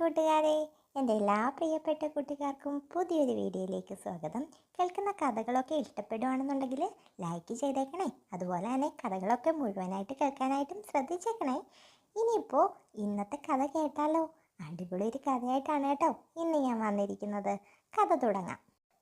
കൂട്ടുകാരെ എന്റെ എല്ലാ പ്രിയപ്പെട്ട കൂട്ടുകാർക്കും പുതിയൊരു വീഡിയോയിലേക്ക് സ്വാഗതം. കേൾക്കുന്ന കഥകളൊക്കെ ഇഷ്ടപ്പെടുകയാണെന്നുണ്ടെങ്കിൽ ലൈക്ക് ചെയ്തേക്കണേ. അതുപോലെ തന്നെ കഥകളൊക്കെ മുഴുവനായിട്ട് കേൾക്കാനായിട്ടും ശ്രദ്ധിച്ചേക്കണേ. ഇനിയിപ്പോൾ ഇന്നത്തെ കഥ കേട്ടാലോ? അടിപൊളി ഒരു കഥയായിട്ടാണ് കേട്ടോ ഇന്ന് ഞാൻ വന്നിരിക്കുന്നത്. കഥ തുടങ്ങാം.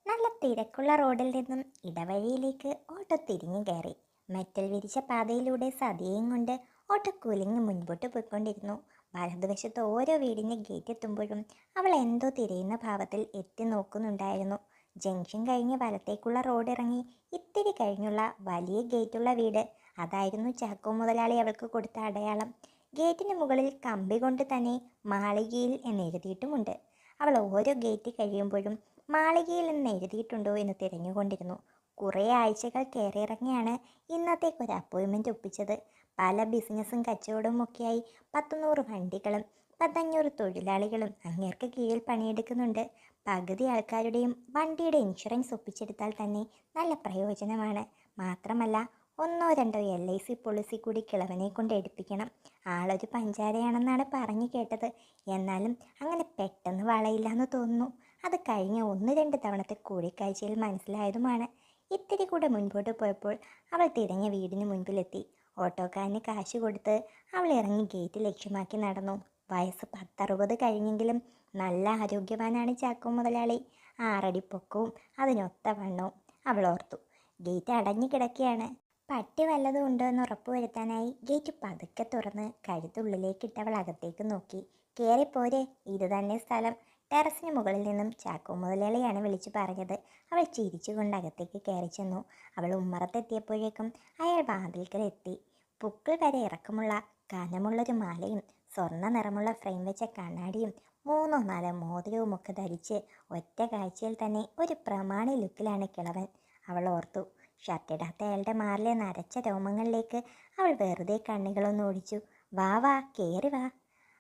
നല്ല തിരക്കുള്ള റോഡിൽ നിന്നും ഇടവഴിയിലേക്ക് ഓട്ടോ തിരിഞ്ഞു കയറി. മെറ്റൽ വിരിച്ച പാതയിലൂടെ സതിയെയും കൊണ്ട് ഓട്ടോ കുലിങ്ങി മുൻപോട്ട് പോയിക്കൊണ്ടിരുന്നു. വലതുവശത്ത് ഓരോ വീടിന്റെ ഗേറ്റ് എത്തുമ്പോഴും അവൾ എന്തോ തിരയുന്ന ഭാവത്തിൽ എത്തി നോക്കുന്നുണ്ടായിരുന്നു. ജംഗ്ഷൻ കഴിഞ്ഞ് വലത്തേക്കുള്ള റോഡ് ഇറങ്ങി ഇത്തിരി കഴിഞ്ഞുള്ള വലിയ ഗേറ്റുള്ള വീട്. അതായിരുന്നു ചാക്കോ മുതലാളി അവൾക്ക് കൊടുത്ത അടയാളം. ഗേറ്റിന് മുകളിൽ കമ്പി കൊണ്ട് തന്നെ മാളികയിൽ എന്ന് എഴുതിയിട്ടുമുണ്ട്. അവൾ ഓരോ ഗേറ്റ് കഴിയുമ്പോഴും മാളികയിൽ എന്ന് എഴുതിയിട്ടുണ്ടോ എന്ന് തിരഞ്ഞുകൊണ്ടിരുന്നു. കുറേ ആഴ്ചകൾ കയറിയിറങ്ങിയാണ് ഇന്നത്തേക്ക് ഒരു അപ്പോയിൻമെന്റ് ഒപ്പിച്ചത്. പല ബിസിനസ്സും കച്ചവടവും ഒക്കെയായി പത്തുനൂറ് വണ്ടികളും പത്തഞ്ഞൂറ് തൊഴിലാളികളും അങ്ങേർക്ക് കീഴിൽ പണിയെടുക്കുന്നുണ്ട്. പകുതി ആൾക്കാരുടെയും വണ്ടിയുടെ ഇൻഷുറൻസ് ഒപ്പിച്ചെടുത്താൽ തന്നെ നല്ല പ്രയോജനമാണ്. മാത്രമല്ല ഒന്നോ രണ്ടോ എൽ ഐ സി പോളിസി കൂടി കിളവനെ കൊണ്ട് എടുപ്പിക്കണം. ആളൊരു പഞ്ചാരയാണെന്നാണ് പറഞ്ഞു കേട്ടത്. എന്നാലും അങ്ങനെ പെട്ടെന്ന് വളയില്ല എന്ന് തോന്നുന്നു. അത് കഴിഞ്ഞ ഒന്ന് രണ്ട് തവണത്തെ കൂടിക്കാഴ്ചയിൽ മനസ്സിലായതുമാണ്. ഇത്തിരി കൂടെ മുൻപോട്ട് പോയപ്പോൾ അവൾ തിരഞ്ഞ വീടിന് മുൻപിലെത്തി. ഓട്ടോക്കാരന് കാശ് കൊടുത്ത് അവൾ ഇറങ്ങി ഗേറ്റ് ലക്ഷ്യമാക്കി നടന്നു. വയസ്സ് പത്തറുപത് കഴിഞ്ഞെങ്കിലും നല്ല ആരോഗ്യവാനാണ് ചാക്കോ മുതലാളി. ആറടി പൊക്കവും അതിനൊത്ത വണ്ണവും അവൾ ഓർത്തു. ഗേറ്റ് അടഞ്ഞു കിടക്കുകയാണ്. പട്ടി വല്ലതും ഉണ്ടോ എന്ന് ഉറപ്പുവരുത്താനായി ഗേറ്റ് പതുക്കെ തുറന്ന് കഴുത്തുള്ളിലേക്കിട്ട് അവൾ അകത്തേക്ക് നോക്കി. കയറിപ്പോരെ ഇത് തന്നെ സ്ഥലം. ടെറസിന് മുകളിൽ നിന്നും ചാക്കോ മുതലാളിയാണ് വിളിച്ചു പറഞ്ഞത്. അവൾ ചിരിച്ചുകൊണ്ട് അകത്തേക്ക് കയറി ചെന്നു. അവൾ ഉമ്മറത്തെത്തിയപ്പോഴേക്കും അയാൾ വാതിൽക്കൽ എത്തി. പുക്കിൾ വരെ ഇറക്കമുള്ള കനമുള്ളൊരു മാലയും സ്വർണ നിറമുള്ള ഫ്രെയിം വെച്ച കണ്ണാടിയും മൂന്നോ നാലോ മോതിരവും ഒക്കെ ധരിച്ച് ഒറ്റ കാഴ്ചയിൽ തന്നെ ഒരു പ്രമാണി ലുക്കിലാണ് കിളവൻ. അവൾ ഓർത്തു ഷർട്ടിടാത്ത അയാളുടെ മാറിലെ നരച്ച രോമങ്ങളിലേക്ക് അവൾ വെറുതെ കണ്ണുകളൊന്നും ഓടിച്ചു. വാ വാ കയറി വാ.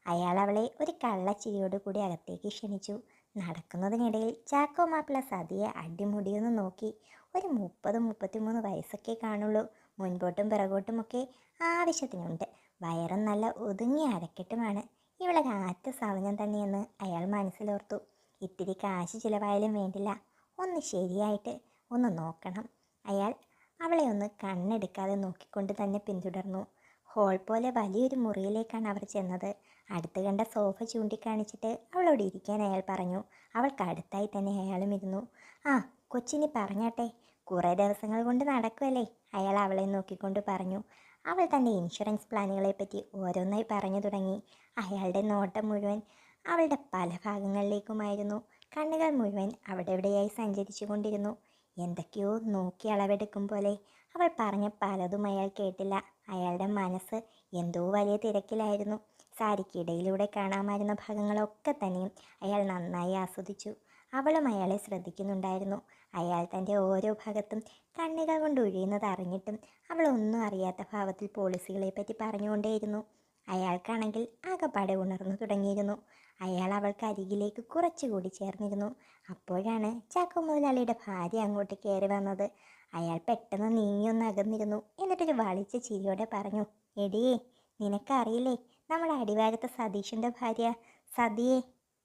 അയാൾ അവളെ ഒരു കള്ളച്ചിരിയോടുകൂടി അകത്തേക്ക് ക്ഷണിച്ചു. നടക്കുന്നതിനിടയിൽ ചാക്കോ മാപ്പിള സതിയെ അടിമുടിയൊന്ന് നോക്കി. ഒരു മുപ്പത് മുപ്പത്തിമൂന്ന് വയസ്സൊക്കെ കാണുള്ളൂ. മുൻപോട്ടും പിറകോട്ടുമൊക്കെ ആവശ്യത്തിനുണ്ട്. വയറും നല്ല ഒതുങ്ങി അരക്കെട്ടുമാണ്. ഇവളെ കാറ്റ് സൗന്യം തന്നെയെന്ന് അയാൾ മനസ്സിലോർത്തു. ഇത്തിരി കാശ് ചിലവായാലും വേണ്ടില്ല. ഒന്ന് ശരിയായിട്ട് ഒന്ന് നോക്കണം. അയാൾ അവളെ ഒന്ന് കണ്ണെടുക്കാതെ നോക്കിക്കൊണ്ട് തന്നെ പിന്തുടർന്നു. ഹോൾ പോലെ വലിയൊരു മുറിയിലേക്കാണ് അവർ ചെന്നത്. അടുത്ത് കണ്ട സോഫ ചൂണ്ടിക്കാണിച്ചിട്ട് അവളോട് ഇരിക്കാൻ അയാൾ പറഞ്ഞു. അവൾക്ക് അടുത്തായി തന്നെ അയാളും ഇരുന്നു. ആ കൊച്ചിനി പറഞ്ഞാട്ടെ. കുറേ ദിവസങ്ങൾ കൊണ്ട് നടക്കുമല്ലേ അയാൾ അവളെ നോക്കിക്കൊണ്ട് പറഞ്ഞു. അവൾ തന്റെ ഇൻഷുറൻസ് പ്ലാനുകളെ പറ്റി ഓരോന്നായി പറഞ്ഞു തുടങ്ങി. അയാളുടെ നോട്ടം മുഴുവൻ അവളുടെ പല ഭാഗങ്ങളിലേക്കുമായിരുന്നു. കണ്ണുകൾ മുഴുവൻ അവിടെ എവിടെയായി സഞ്ചരിച്ചു കൊണ്ടിരുന്നു. എന്തൊക്കെയോ നോക്കി അളവെടുക്കും പോലെ അവൾ പറഞ്ഞ പലതും അയാൾ കേട്ടില്ല. അയാളുടെ മനസ്സ് എന്തോ വലിയ തിരക്കിലായിരുന്നു. സാരിക്കിടയിലൂടെ കാണാമായിരുന്ന ഭാഗങ്ങളൊക്കെ തന്നെയും അയാൾ നന്നായി ആസ്വദിച്ചു. അവളും അയാളെ ശ്രദ്ധിക്കുന്നുണ്ടായിരുന്നു. അയാൾ തന്റെ ഓരോ ഭാഗത്തും കണ്ണുകൾ കൊണ്ട് ഒഴിയുന്നത് അറിഞ്ഞിട്ടും അവൾ ഒന്നും അറിയാത്ത ഭാവത്തിൽ പോളിസികളെ പറ്റി പറഞ്ഞുകൊണ്ടേയിരുന്നു. അയാൾക്കാണെങ്കിൽ ആകെപ്പാടെ ഉണർന്നു തുടങ്ങിയിരുന്നു. അയാൾ അവൾക്ക് അരികിലേക്ക് കുറച്ചുകൂടി ചേർന്നിരുന്നു. അപ്പോഴാണ് ചാക്കോ മുതലാളിയുടെ ഭാര്യ അങ്ങോട്ട് കയറി വന്നത്. അയാൾ പെട്ടെന്ന് നീങ്ങിയൊന്ന് അകന്നിരുന്നു. എന്നിട്ടൊരു വളിച്ച ചിരിയോടെ പറഞ്ഞു എടിയേ നിനക്കറിയില്ലേ നമ്മുടെ അടിവാരത്തെ സതീഷിന്റെ ഭാര്യ. സതിയെ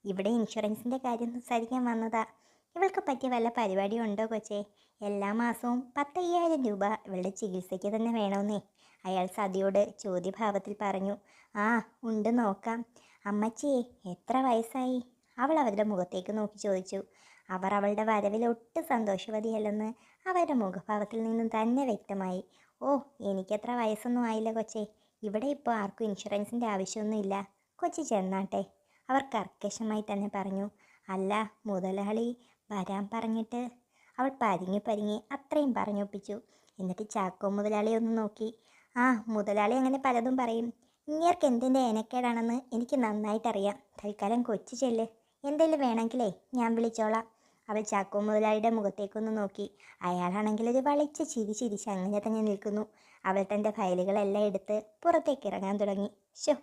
ഇവിടെ ഇൻഷുറൻസിന്റെ കാര്യം സംസാരിക്കാൻ വന്നതാ. ഇവൾക്ക് പറ്റിയ വല്ല പരിപാടി ഉണ്ടോ കൊച്ചേ? എല്ലാ മാസവും പത്തയ്യായിരം രൂപ ഇവളുടെ ചികിത്സയ്ക്ക് തന്നെ വേണമെന്നേ അയാൾ സതിയോട് ചോദ്യഭാവത്തിൽ പറഞ്ഞു ആ ഉണ്ട് നോക്കാം. അമ്മച്ചിയെ എത്ര വയസ്സായി? അവൾ അവരുടെ മുഖത്തേക്ക് നോക്കി ചോദിച്ചു. അവർ അവളുടെ വരവിൽ ഒട്ടും സന്തോഷവതിയല്ലെന്ന് അവരുടെ മുഖഭാവത്തിൽ നിന്നും തന്നെ വ്യക്തമായി. ഓ എനിക്കത്ര വയസ്സൊന്നും ആയില്ല കൊച്ചേ. ഇവിടെ ഇപ്പോൾ ആർക്കും ഇൻഷുറൻസിന്റെ ആവശ്യമൊന്നുമില്ല. കൊച്ചി ചെന്നാട്ടെ. അവർ കർക്കശമായി തന്നെ പറഞ്ഞു അല്ല മുതലാളി വരാൻ പറഞ്ഞിട്ട്. അവൾ പരിങ്ങി പരിങ്ങി അത്രയും പറഞ്ഞൊപ്പിച്ചു. എന്നിട്ട് ചാക്കോ മുതലാളി ഒന്ന് നോക്കി. ആ മുതലാളി അങ്ങനെ പലതും പറയും. ഇങ്ങേർക്ക് എന്തിന്റെ ഏനക്കേടാണെന്ന് എനിക്ക് നന്നായിട്ടറിയാം. തൽക്കാലം കൊച്ചു ചെല്ല്. എന്തെങ്കിലും വേണമെങ്കിലേ ഞാൻ വിളിച്ചോളാം. അവൾ ചാക്കോ മുതലാളിയുടെ മുഖത്തേക്കൊന്ന് നോക്കി. അയാളാണെങ്കിൽ ഒരു വളിച്ച ചിരി ചിരിച്ച് അങ്ങനെ തന്നെ നിൽക്കുന്നു. അവൾ തന്റെ ഫയലുകളെല്ലാം എടുത്ത് പുറത്തേക്ക് ഇറങ്ങാൻ തുടങ്ങി. ഷോ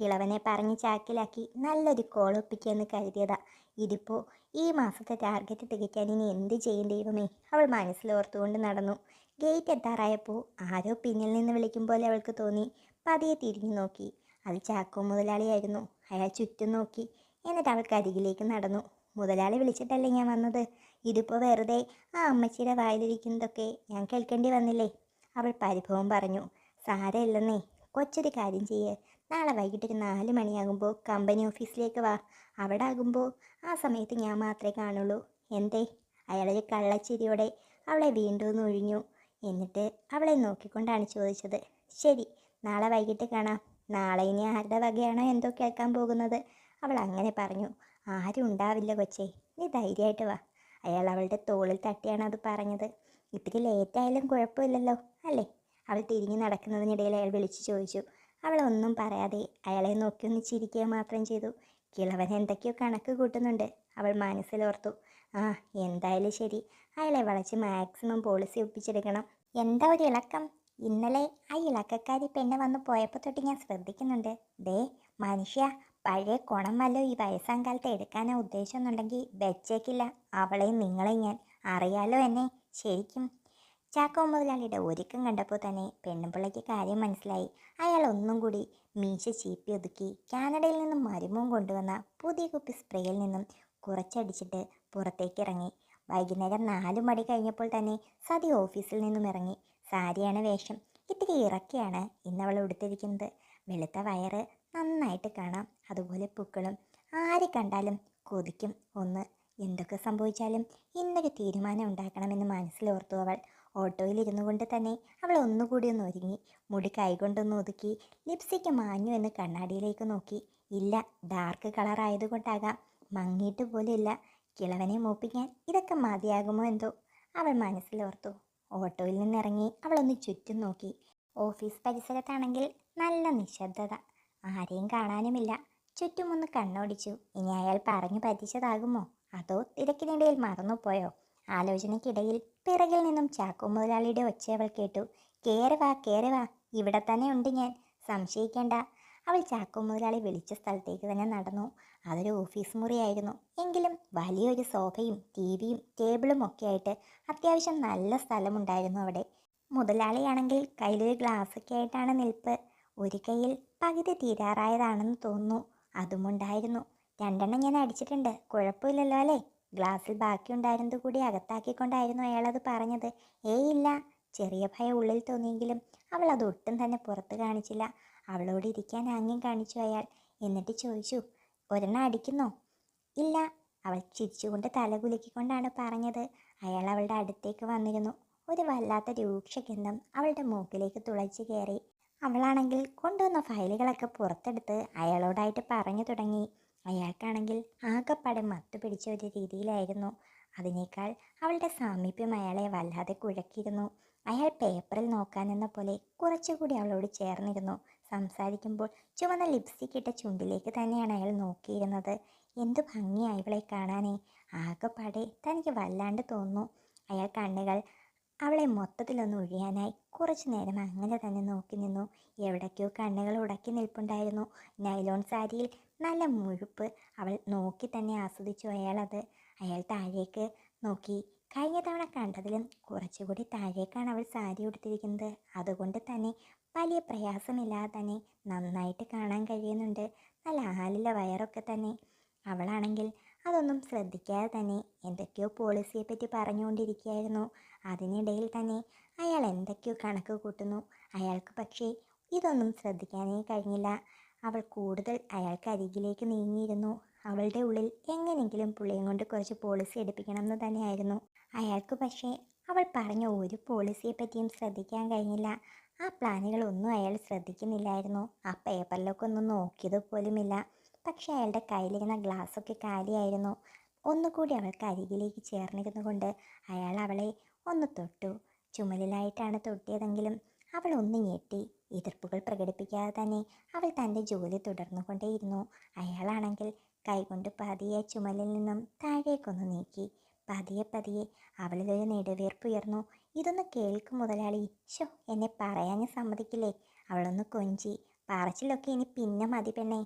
കിളവനെ പറഞ്ഞ് ചാക്കിലാക്കി. നല്ലൊരു കോൾ ഒപ്പിക്കുമെന്ന് കരുതിയതാ. ഇതിപ്പോൾ ഈ മാസത്തെ ടാർഗറ്റ് തികയ്ക്കാൻ ഇനി എന്ത് ചെയ്യേണ്ടിയിരുന്നേ ദൈവമേ? അവൾ മനസ്സിലോർത്തുകൊണ്ട് നടന്നു. ഗേറ്റ് എത്താറായപ്പോൾ ആരോ പിന്നിൽ നിന്ന് വിളിക്കും പോലെ അവൾക്ക് തോന്നി. പതിയെ തിരിഞ്ഞു നോക്കി. അത് ചാക്കോ മുതലാളിയായിരുന്നു. അയാൾ ചുറ്റും നോക്കി. എന്നിട്ട് അവൾക്ക് അരികിലേക്ക് നടന്നു. മുതലാളി വിളിച്ചിട്ടല്ലേ ഞാൻ വന്നത്? ഇതിപ്പോൾ വെറുതെ ആ അമ്മച്ചിയുടെ വായിലിരിക്കുന്നതൊക്കെ ഞാൻ കേൾക്കേണ്ടി വന്നില്ലേ? അവൾ പരിഭവം പറഞ്ഞു. സാരമില്ലെന്നേ. കൊച്ചൊരു കാര്യം ചെയ്യ്. നാളെ വൈകിട്ട് ഒരു നാല് മണിയാകുമ്പോൾ കമ്പനി ഓഫീസിലേക്ക് വാ. അവിടെ ആകുമ്പോൾ ആ സമയത്ത് ഞാൻ മാത്രമേ കാണുള്ളൂ. എന്തേ? അയാളൊരു കള്ളച്ചിരിയോടെ അവളെ വീണ്ടും ഒഴിഞ്ഞു. എന്നിട്ട് അവളെ നോക്കിക്കൊണ്ടാണ് ചോദിച്ചത്. ശരി നാളെ വൈകിട്ട് കാണാം. നാളെ ഇനി ആരുടെ വകയാണോ എന്തോ കേൾക്കാൻ പോകുന്നത്? അവൾ അങ്ങനെ പറഞ്ഞു. ആരും ഉണ്ടാവില്ല കൊച്ചേ നീ ധൈര്യമായിട്ട് വാ. അയാൾ അവളുടെ തോളിൽ തട്ടിയാണ് അത് പറഞ്ഞത്. ഇത്തിരി ലേറ്റായാലും കുഴപ്പമില്ലല്ലോ അല്ലേ? അവൾ തിരിഞ്ഞു നടക്കുന്നതിനിടയിൽ അയാൾ വിളിച്ചു ചോദിച്ചു. അവൾ ഒന്നും പറയാതെ അയാളെ നോക്കി ഒന്ന് ചിരിക്കുക മാത്രം ചെയ്തു. കിളവൻ എന്തൊക്കെയോ കണക്ക് കൂട്ടുന്നുണ്ട്. അവൾ മനസ്സിലോർത്തു ആ എന്തായാലും ശരി. അയാളെ വളച്ച് മാക്സിമം പോളിസി ഒപ്പിച്ചെടുക്കണം. എന്താ ഒരു ഇളക്കം? ഇന്നലെ ആ ഇളക്കക്കാരി പെണ്ണ് വന്ന് പോയപ്പോൾ തൊട്ട് ഞാൻ ശ്രദ്ധിക്കുന്നുണ്ട്. ദേ മനുഷ്യ പഴയ കുണം വല്ലോ ഈ വയസ്സാം കാലത്ത് എടുക്കാനോ ഉദ്ദേശമൊന്നുണ്ടെങ്കിൽ വെച്ചേക്കില്ല. അവളെയും നിങ്ങളെയും ഞാൻ. അറിയാലോ എന്നെ. ശരിക്കും ചാക്കോ മുതലാളിയുടെ ഒരുക്കം കണ്ടപ്പോൾ തന്നെ പെണ്ണുപിള്ളയ്ക്ക് കാര്യം മനസ്സിലായി. അയാൾ ഒന്നും കൂടി മീശ ചീപ്പി ഒതുക്കി കാനഡയിൽ നിന്നും മരുമവും കൊണ്ടുവന്ന പുതിയ കുപ്പി സ്പ്രേയിൽ നിന്നും കുറച്ചടിച്ചിട്ട് പുറത്തേക്ക് ഇറങ്ങി. വൈകുന്നേരം നാല് മണി കഴിഞ്ഞപ്പോൾ തന്നെ സതി ഓഫീസിൽ നിന്നും ഇറങ്ങി. സാരിയാണ് വേഷം. ഇത്തിരി ഇറക്കിയാണ് ഇന്നവൾ ഉടുത്തിരിക്കുന്നത്. വെളുത്ത വയറ് നന്നായിട്ട് കാണാം. അതുപോലെ പൂക്കളും. ആരെ കണ്ടാലും കൊതിക്കും ഒന്ന്. എന്തൊക്കെ സംഭവിച്ചാലും ഇന്നൊരു തീരുമാനം ഉണ്ടാക്കണമെന്ന് മനസ്സിലോർത്തു അവൾ. ഓട്ടോയിൽ ഇരുന്നു കൊണ്ട് തന്നെ അവൾ ഒന്നുകൂടി ഒന്ന് ഒരുങ്ങി. മുടി കൈകൊണ്ടൊന്ന് ഒതുക്കി ലിപ്സ്റ്റിക്ക് മാഞ്ഞു എന്ന് കണ്ണാടിയിലേക്ക് നോക്കി. ഇല്ല ഡാർക്ക് കളർ ആയതുകൊണ്ടാകാം. മങ്ങിയിട്ട് പോലില്ല കിളവനെ മൂപ്പിക്കാൻ ഇതൊക്കെ മതിയാകുമോ എന്തോ? അവൾ മനസ്സിലോർത്തു. ഓട്ടോയിൽ നിന്നിറങ്ങി അവളൊന്ന് ചുറ്റും നോക്കി. ഓഫീസ് പരിസരത്താണെങ്കിൽ നല്ല നിശബ്ദത. ആരെയും കാണാനുമില്ല. ചുറ്റുമൊന്ന് കണ്ണോടിച്ചു. ഇനി അയാൾ പറഞ്ഞു പറ്റിച്ചതാകുമോ? അതോ തിരക്കിനിടയിൽ മറന്നുപോയോ? ആലോചനയ്ക്കിടയിൽ പിറകിൽ നിന്നും ചാക്കോ മുതലാളിയുടെ ഒച്ചയവൾ കേട്ടു. കേരവാ കേരവാ ഇവിടെ തന്നെ ഉണ്ട് ഞാൻ. സംശയിക്കേണ്ട. അവൾ ചാക്കോ മുതലാളി വിളിച്ച സ്ഥലത്തേക്ക് തന്നെ നടന്നു. അതൊരു ഓഫീസ് മുറിയായിരുന്നു. എങ്കിലും വലിയൊരു സോഫയും ടി വിയും ടേബിളും ഒക്കെ ആയിട്ട് അത്യാവശ്യം നല്ല സ്ഥലമുണ്ടായിരുന്നു അവിടെ. മുതലാളിയാണെങ്കിൽ കയ്യിലൊരു ഗ്ലാസ്സൊക്കെ ആയിട്ടാണ് നിൽപ്പ്. ഒരു കയ്യിൽ പകുതി തീരാറായതാണെന്ന് തോന്നുന്നു. അതുമുണ്ടായിരുന്നു. രണ്ടെണ്ണം ഞാൻ അടിച്ചിട്ടുണ്ട്. കുഴപ്പമില്ലല്ലോ അല്ലേ? ഗ്ലാസ്സിൽ ബാക്കിയുണ്ടായിരുന്നത് കൂടി അകത്താക്കിക്കൊണ്ടായിരുന്നു അയാളത് പറഞ്ഞത്. ഏയ് ഇല്ല ചെറിയ ഭയം ഉള്ളിൽ തോന്നിയെങ്കിലും അവൾ അത് ഒട്ടും തന്നെ പുറത്ത് കാണിച്ചില്ല. അവളോട് ഇരിക്കാൻ ആംഗ്യം കാണിച്ചു അയാൾ. എന്നിട്ട് ചോദിച്ചു ഒരെണ്ണം അടിക്കുന്നോ? ഇല്ല അവൾ ചിരിച്ചുകൊണ്ട് തല കുലുക്കിക്കൊണ്ടാണ് പറഞ്ഞത്. അയാൾ അവളുടെ അടുത്തേക്ക് വന്നിരുന്നു. ഒരു വല്ലാത്ത രൂക്ഷഗന്ധം അവളുടെ മൂക്കിലേക്ക് തുളച്ചു കയറി. അവളാണെങ്കിൽ കൊണ്ടുവന്ന ഫയലുകളൊക്കെ പുറത്തെടുത്ത് അയാളോടായിട്ട് പറഞ്ഞു തുടങ്ങി. അയാൾക്കാണെങ്കിൽ ആകെപ്പാടെ മത്തു പിടിച്ച ഒരു രീതിയിലായിരുന്നു. അതിനേക്കാൾ അവളുടെ സാമീപ്യം അയാളെ വല്ലാതെ കുഴക്കിയിരുന്നു. അയാൾ പേപ്പറിൽ നോക്കാനെന്ന പോലെ കുറച്ചുകൂടി അവളോട് ചേർന്നിരുന്നു. സംസാരിക്കുമ്പോൾ ചുവന്ന ലിപ്സ്റ്റിക് ഇട്ട ചുണ്ടിലേക്ക് തന്നെയാണ് അയാൾ നോക്കിയിരുന്നത്. എന്തു ഭംഗിയായി ഇവളെ കാണാനേ. ആകെപ്പാടെ തനിക്ക് വല്ലാണ്ട് തോന്നുന്നു. അയാൾ കണ്ണുകൾ അവളെ മൊത്തത്തിലൊന്ന് ഒഴിയാനായി കുറച്ചു നേരം അങ്ങനെ തന്നെ നോക്കി നിന്നു. എവിടേക്കോ കണ്ണുകൾ ഉടക്കി നിൽപ്പുണ്ടായിരുന്നു. നൈലോൺ സാരിയിൽ നല്ല മുഴുപ്പ്. അവൾ നോക്കി തന്നെ ആസ്വദിച്ചു അയാളത്. അയാൾ താഴേക്ക് നോക്കി. കഴിഞ്ഞ തവണ കണ്ടതിലും കുറച്ചുകൂടി താഴേക്കാണ് അവൾ സാരി ഉടുത്തിരിക്കുന്നത്. അതുകൊണ്ട് തന്നെ വലിയ പ്രയാസമില്ലാതെ തന്നെ നന്നായിട്ട് കാണാൻ കഴിയുന്നുണ്ട്. നല്ല ആലില വയറൊക്കെ തന്നെ. അവളാണെങ്കിൽ അതൊന്നും ശ്രദ്ധിക്കാതെ തന്നെ എന്തൊക്കെയോ പോളിസിയെ പറ്റി പറഞ്ഞുകൊണ്ടിരിക്കുകയായിരുന്നു. അതിനിടയിൽ തന്നെ അയാൾ എന്തൊക്കെയോ കണക്ക് കൂട്ടുന്നു. അയാൾക്ക് പക്ഷേ ഇതൊന്നും ശ്രദ്ധിക്കാനേ കഴിഞ്ഞില്ല. അവൾ കൂടുതൽ അയാൾക്ക് അരികിലേക്ക് നീങ്ങിയിരുന്നു. അവളുടെ ഉള്ളിൽ എങ്ങനെയെങ്കിലും പുള്ളിയും കൊണ്ട് കുറച്ച് പോളിസി എടുപ്പിക്കണം എന്ന് തന്നെയായിരുന്നു. അയാൾക്ക് പക്ഷേ അവൾ പറഞ്ഞ ഒരു പോളിസിയെ പറ്റിയും ശ്രദ്ധിക്കാൻ കഴിഞ്ഞില്ല. ആ പ്ലാനുകളൊന്നും അയാൾ ശ്രദ്ധിക്കുന്നില്ലായിരുന്നു. ആ പേപ്പറിലൊക്കെ ഒന്നും നോക്കിയത് പോലുമില്ല. പക്ഷേ അയാളുടെ കയ്യിലിരുന്ന ഗ്ലാസ്സൊക്കെ കാലിയായിരുന്നു. ഒന്നുകൂടി അവൾക്ക് അരികിലേക്ക് ചേർന്നിരുന്നു കൊണ്ട് അയാൾ അവളെ ഒന്ന് തൊട്ടു. ചുമലിലായിട്ടാണ് തൊട്ടിയതെങ്കിലും അവൾ ഒന്ന് ഞെട്ടി. എതിർപ്പുകൾ പ്രകടിപ്പിക്കാതെ തന്നെ അവൾ തന്റെ ജോലി തുടർന്നുകൊണ്ടേയിരുന്നു. അയാളാണെങ്കിൽ കൈകൊണ്ട് പതിയെ ചുമലിൽ നിന്നും താഴേക്കൊന്ന് നീക്കി. പതിയെ പതിയെ അവളിലൊരു നെടുവീർപ്പുയർന്നു. ഇതൊന്ന് കേൾക്കും മുതലാളി. ഷോ എന്നെ പറയാൻ സമ്മതിക്കില്ലേ? അവളൊന്ന് കൊഞ്ചി. പറച്ചിലൊക്കെ ഇനി പിന്നെ മതി പെണ്ണേ.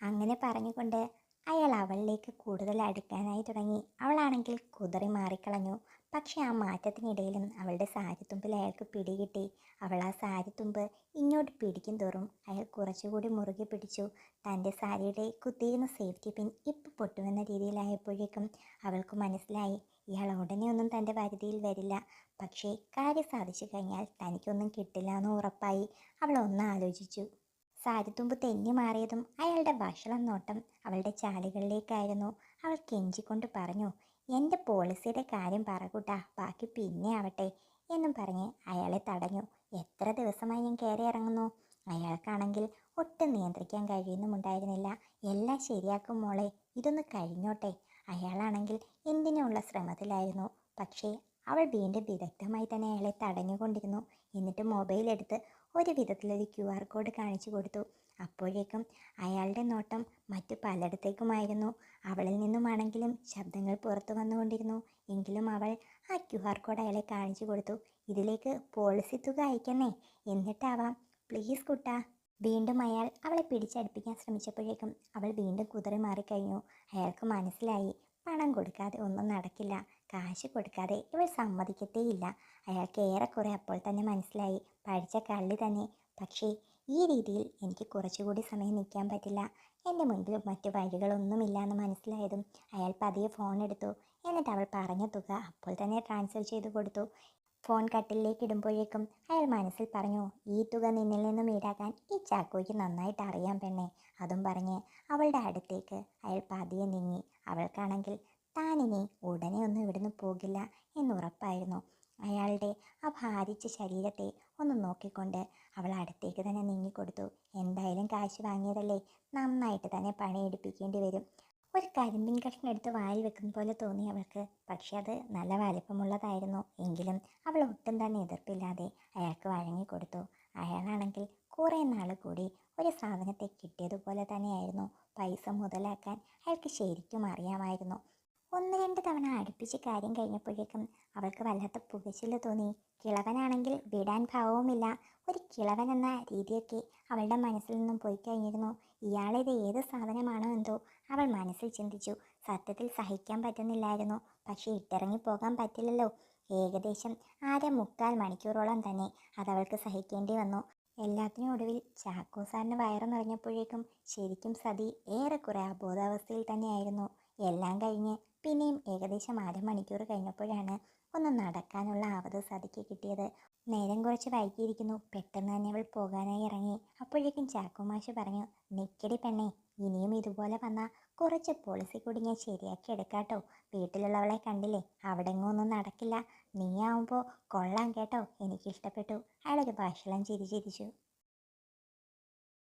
അങ്ങനെ പറഞ്ഞുകൊണ്ട് അയാൾ അവളിലേക്ക് കൂടുതൽ അടുക്കാനായി തുടങ്ങി. അവളാണെങ്കിൽ കുതറി മാറിക്കളഞ്ഞു. പക്ഷെ ആ മാറ്റത്തിനിടയിലും അവളുടെ സാരിത്തുമ്പിൽ അയാൾക്ക് പിടികിട്ടി അവൾ ആ സാരിത്തുമ്പ് ഇങ്ങോട്ട് പിടിക്കും തോറും അയാൾ കുറച്ചുകൂടി മുറുകെ പിടിച്ചു. തന്റെ സാരിയുടെ കുത്തിയിരുന്ന സേഫ്റ്റി പിൻ ഇപ്പം പൊട്ടുമെന്ന രീതിയിലായപ്പോഴേക്കും അവൾക്ക് മനസ്സിലായി ഇയാൾ ഉടനെ ഒന്നും തന്റെ വരുതിയിൽ വരില്ല. പക്ഷേ കാര്യം സാധിച്ചു കഴിഞ്ഞാൽ തനിക്കൊന്നും കിട്ടില്ല എന്ന് ഉറപ്പായി. അവൾ ഒന്ന് ആലോചിച്ചു. സാരിത്തുമ്പ് തെന്നി മാറിയതും അയാളുടെ വഷളം നോട്ടം അവളുടെ ചാലുകളിലേക്കായിരുന്നു. അവൾ കെഞ്ചിക്കൊണ്ട് പറഞ്ഞു എന്റെ പോളിസിയുടെ കാര്യം പറകൂട്ടാ ബാക്കി പിന്നെ ആവട്ടെ എന്നും പറഞ്ഞ് അയാളെ തടഞ്ഞു. എത്ര ദിവസമായി ഞാൻ കയറി ഇറങ്ങുന്നു? അയാൾക്കാണെങ്കിൽ ഒട്ടും നിയന്ത്രിക്കാൻ കഴിയുന്നുമുണ്ടായിരുന്നില്ല എല്ലാം ശരിയാക്കും മോളെ ഇതൊന്ന് കഴിഞ്ഞോട്ടെ. അയാളാണെങ്കിൽ എന്തിനുള്ള ശ്രമത്തിലായിരുന്നു. പക്ഷേ അവൾ വീണ്ടും വിദഗ്ധമായി തന്നെ അയാളെ തടഞ്ഞുകൊണ്ടിരുന്നു. എന്നിട്ട് മൊബൈൽ എടുത്ത് ഒരു വിധത്തിലൊരു ക്യു ആർ കോഡ് കാണിച്ചു കൊടുത്തു. അപ്പോഴേക്കും അയാളുടെ നോട്ടം മറ്റു പലയിടത്തേക്കുമായിരുന്നു. അവളിൽ നിന്നുമാണെങ്കിലും ശബ്ദങ്ങൾ പുറത്തു വന്നുകൊണ്ടിരുന്നു. എങ്കിലും അവൾ ആ ക്യു ആർ കോഡ് അയാളെ കാണിച്ചു കൊടുത്തു. ഇതിലേക്ക് പോളിസി തുക അയക്കുന്നേ എന്നിട്ടാവാം. പ്ലീസ് കുട്ട. വീണ്ടും അയാൾ അവളെ പിടിച്ചടുപ്പിക്കാൻ ശ്രമിച്ചപ്പോഴേക്കും അവൾ വീണ്ടും കുതിറി മാറിക്കഴിഞ്ഞു. അയാൾക്ക് മനസ്സിലായി. പണം കൊടുക്കാതെ ഒന്നും നടക്കില്ല. കാശ് കൊടുക്കാതെ ഇവൾ സമ്മതിക്കത്തേയില്ല. അയാൾക്ക് ഏറെക്കുറെ അപ്പോൾ തന്നെ മനസ്സിലായി. പഠിച്ച കള്ളി തന്നെ. പക്ഷേ ഈ രീതിയിൽ എനിക്ക് കുറച്ചുകൂടി സമയം നിൽക്കാൻ പറ്റില്ല. എന്റെ മുൻപിൽ മറ്റു വഴികളൊന്നുമില്ല എന്ന് മനസ്സിലായതും അയാൾ പതിയെ ഫോൺ എടുത്തു. എന്നിട്ട് അവൾ പറഞ്ഞ തുക അപ്പോൾ തന്നെ ട്രാൻസ്ഫർ ചെയ്തു കൊടുത്തു. ഫോൺ കട്ടിലേക്ക് ഇടുമ്പോഴേക്കും അയാൾ മനസ്സിൽ പറഞ്ഞു ഈ തുക നിന്നിൽ നിന്നും ഈടാക്കാൻ ഈ ചാക്കോയ്ക്ക് നന്നായിട്ട് അറിയാം പെണ്ണെ അതും പറഞ്ഞ് അവളുടെ അടുത്തേക്ക് അയാൾ പതിയെ നീങ്ങി. അവൾക്കാണെങ്കിൽ താനിനി ഉടനെ ഒന്നും ഇവിടുന്ന് പോകില്ല എന്നുറപ്പായിരുന്നു അയാളുടെ ആ ഭാരിച്ച ശരീരത്തെ ഒന്ന് നോക്കിക്കൊണ്ട് അവൾ അടുത്തേക്ക് തന്നെ നീങ്ങിക്കൊടുത്തു. എന്തായാലും കാശ് വാങ്ങിയതല്ലേ? നന്നായിട്ട് തന്നെ പണിയെടുപ്പിക്കേണ്ടി വരും. ഒരു കരിമ്പിൻ കഷ്ണം എടുത്ത് വായിൽ വെക്കുന്ന പോലെ തോന്നി അവൾക്ക്. പക്ഷെ അത് നല്ല വലിപ്പമുള്ളതായിരുന്നു. എങ്കിലും അവൾ ഒട്ടും തന്നെ എതിർപ്പില്ലാതെ അയാൾക്ക് വഴങ്ങിക്കൊടുത്തു. അയാളാണെങ്കിൽ കുറേ നാൾ കൂടി ഒരു സാധനത്തെ കിട്ടിയതുപോലെ തന്നെയായിരുന്നു. പൈസ മുതലാക്കാൻ അയാൾക്ക് ശരിക്കും അറിയാമായിരുന്നു. ഒന്ന് രണ്ട് തവണ അടുപ്പിച്ച് കാര്യം കഴിഞ്ഞപ്പോഴേക്കും അവൾക്ക് വല്ലാത്ത പുകച്ചിൽ തോന്നി. കിളവനാണെങ്കിൽ വിടാൻ ഭാവവുമില്ല. ഒരു കിളവൻ എന്ന രീതിയൊക്കെ അവളുടെ മനസ്സിൽ നിന്നും പോയി കഴിഞ്ഞിരുന്നു. ഇയാളിത് ഏത് സാധനമാണോ എന്തോ അവൾ മനസ്സിൽ ചിന്തിച്ചു. സത്യത്തിൽ സഹിക്കാൻ പറ്റുന്നില്ലായിരുന്നു. പക്ഷേ ഇട്ടിറങ്ങി പോകാൻ പറ്റില്ലല്ലോ. ഏകദേശം ആരെ മുക്കാൽ മണിക്കൂറോളം തന്നെ അതവൾക്ക് സഹിക്കേണ്ടി വന്നു. എല്ലാത്തിനും ഒടുവിൽ ചാക്കോ സാറിന് വയറു നിറഞ്ഞപ്പോഴേക്കും ശരിക്കും സതി ഏറെക്കുറെ അബോധാവസ്ഥയിൽ തന്നെയായിരുന്നു. എല്ലാം കഴിഞ്ഞ് പിന്നെയും ഏകദേശം അരമണിക്കൂർ കഴിഞ്ഞപ്പോഴാണ് ഒന്ന് നടക്കാനുള്ള ആവത് സതിക്ക് കിട്ടിയത്. നേരം കുറച്ച് വൈകിയിരിക്കുന്നു. പെട്ടെന്ന് തന്നെ അവൾ പോകാനായി ഇറങ്ങി. അപ്പോഴേക്കും ചാക്കുമാഷ് പറഞ്ഞു നിക്കടി പെണ്ണേ ഇനിയും ഇതുപോലെ വന്നാൽ കുറച്ച് പോളിസി കൂടി ഞാൻ ശരിയാക്കി എടുക്കാട്ടോ. വീട്ടിലുള്ളവളെ കണ്ടില്ലേ അവിടെ ഒന്നും നടക്കില്ല. നീ ആവുമ്പോൾ കൊള്ളാം കേട്ടോ. എനിക്കിഷ്ടപ്പെട്ടു. അയാളൊരു ഭാഷളം ചിരി ചിരിച്ചു.